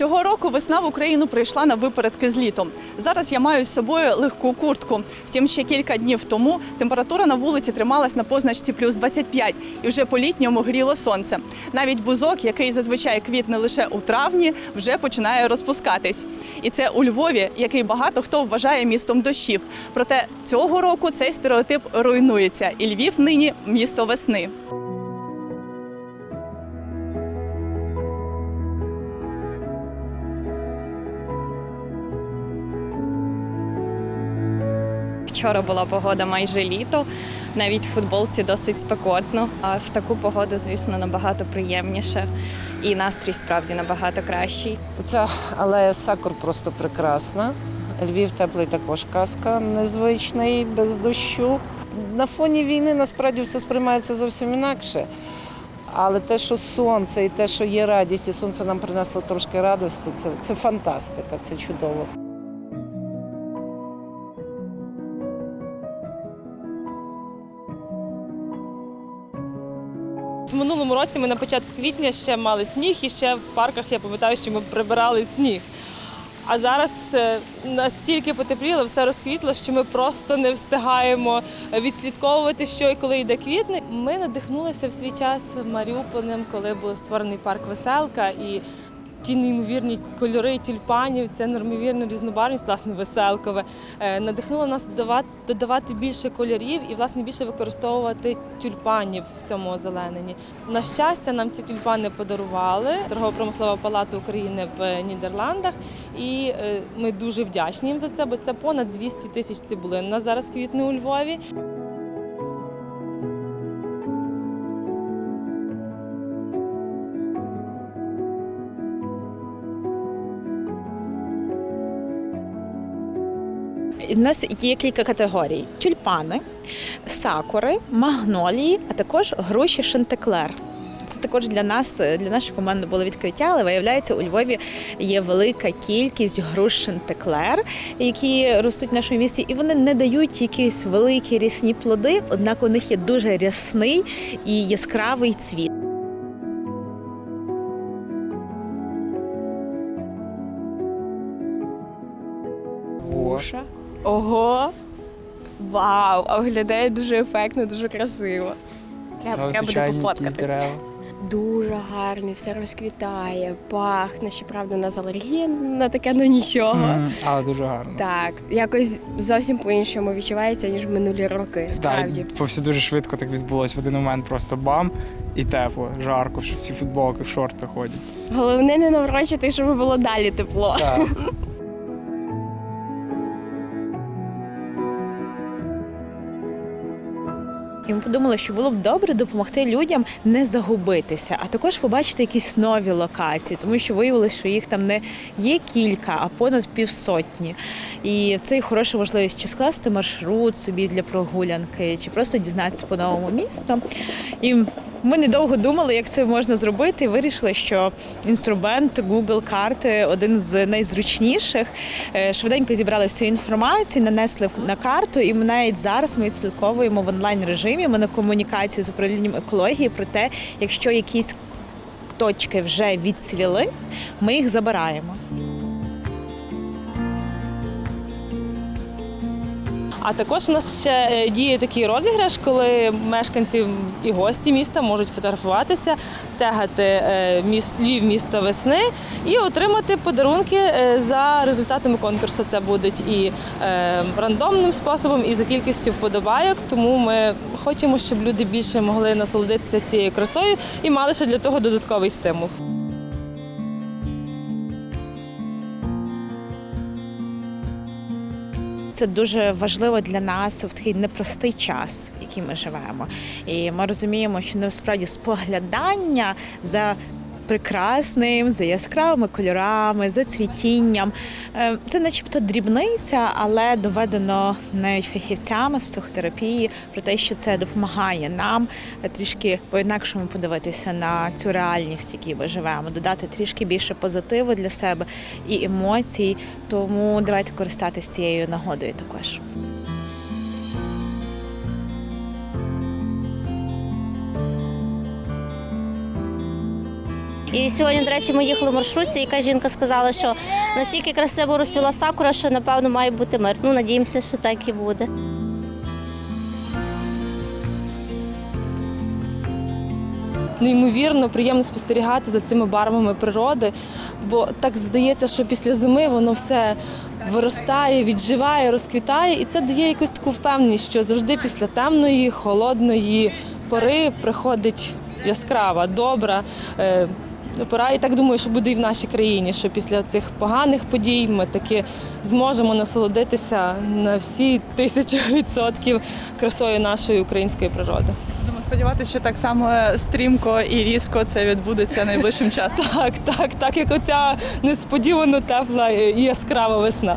Цього року весна в Україну прийшла на випередки з літом. Зараз я маю з собою легку куртку. Втім, ще кілька днів тому температура на вулиці трималась на позначці плюс 25, і вже по літньому гріло сонце. Навіть бузок, який зазвичай квітне лише у травні, вже починає розпускатись. І це у Львові, який багато хто вважає містом дощів. Проте цього року цей стереотип руйнується, і Львів нині місто весни. Вчора була погода майже літо, навіть в футболці досить спекотно. А в таку погоду, звісно, набагато приємніше і настрій справді набагато кращий. Ця алея сакур просто прекрасна. Львів теплий також казка незвичний, без дощу. На фоні війни насправді все сприймається зовсім інакше. Але те, що сонце і те, що є радість, і сонце нам принесло трошки радості, це, це фантастика, це чудово. В минулому році ми на початку квітня ще мали сніг, і ще в парках я пам'ятаю, що ми прибирали сніг. А зараз е, настільки потепліло, все розквітло, що ми просто не встигаємо відслідковувати, що і коли йде квітне. Ми надихнулися в свій час Маріуполем, коли був створений парк Веселка і. Ті неймовірні кольори тюльпанів, це неймовірна різнобарвність, власне, веселкове. Е, Надихнуло нас додавати, більше кольорів і власне більше використовувати тюльпанів в цьому озелененні. На щастя, нам ці тюльпани подарували торгово-промислова палата України в Нідерландах, і е, ми дуже вдячні їм за це, бо це понад 200 тисяч цибулин. У нас зараз квітне у Львові. У нас є кілька категорій: тюльпани, сакури, магнолії, а також груші шантеклер. Це також для нас, для нашої команди було відкриття, але виявляється, у Львові є велика кількість груш шантеклер, які ростуть в нашому місті, і вони не дають якісь великі рясні плоди, однак у них є дуже рясний і яскравий цвіт. Груша. Ого! Вау! А виглядає дуже ефектно, дуже красиво. Треба, треба буде пофоткати. Дуже гарний, все розквітає, пахне. Щоправда, у нас алергія на таке на нічого. Мгм, але дуже гарно. Так, якось зовсім по-іншому відчувається, ніж минулі роки. Справді. і все дуже швидко так відбулось. В один момент просто бам і тепло, жарко, всі футболки в шорти ходять. Головне не наврочити, щоб було далі тепло. Так. І ми подумали, що було б добре допомогти людям не загубитися, а також побачити якісь нові локації, тому що виявилося, що їх там не є кілька, а понад півсотні. І це і хороша можливість чи скласти маршрут собі для прогулянки, чи просто дізнатися по новому місту. І ми недовго думали, як це можна зробити, і вирішили, що інструмент Google карти один з найзручніших. Е, Швиденько зібрали всю інформацію, нанесли на карту, і ми навіть зараз ми відслідковуємо в онлайн режимі. Ми на комунікації з управлінням екології про те, якщо якісь точки вже відцвіли, ми їх забираємо. А також у нас ще е, діє такий розіграш, коли мешканці і гості міста можуть фотографуватися, тегати е, Львів місто весни і отримати подарунки е, за результатами конкурсу. Це будуть і рандомним способом, і за кількістю вподобайок. Тому ми хочемо, щоб люди більше могли насолодитися цією красою і мали ще для того додатковий стимул. Це дуже важливо для нас в такий непростий час, в який ми живемо. І ми розуміємо, що насправді споглядання за прекрасним, за яскравими кольорами, за цвітінням. Е, Це начебто дрібниця, але доведено навіть фахівцями з психотерапії про те, що це допомагає нам трішки по-інакшому подивитися на цю реальність, в якій ми живемо, додати трішки більше позитиву для себе і емоцій. Тому давайте користатися цією нагодою також. І сьогодні, до речі, ми їхали в маршрутці, яка жінка сказала, що настільки красиво розцвіла сакура, що напевно має бути мир. Ну, надіємося, що так і буде. Неймовірно приємно спостерігати за цими барвами природи, бо так здається, що після зими воно все виростає, відживає, розквітає, і це дає якусь таку впевненість, що завжди після темної, холодної пори приходить яскрава, добра. Пора і так думаю, що буде і в нашій країні, що після цих поганих подій ми таки зможемо насолодитися на всі тисячу відсотків красою нашої української природи. Будемо сподіватися, що так само стрімко і різко це відбудеться найближчим часом. Так, так, так як оця несподівано тепла і яскрава весна.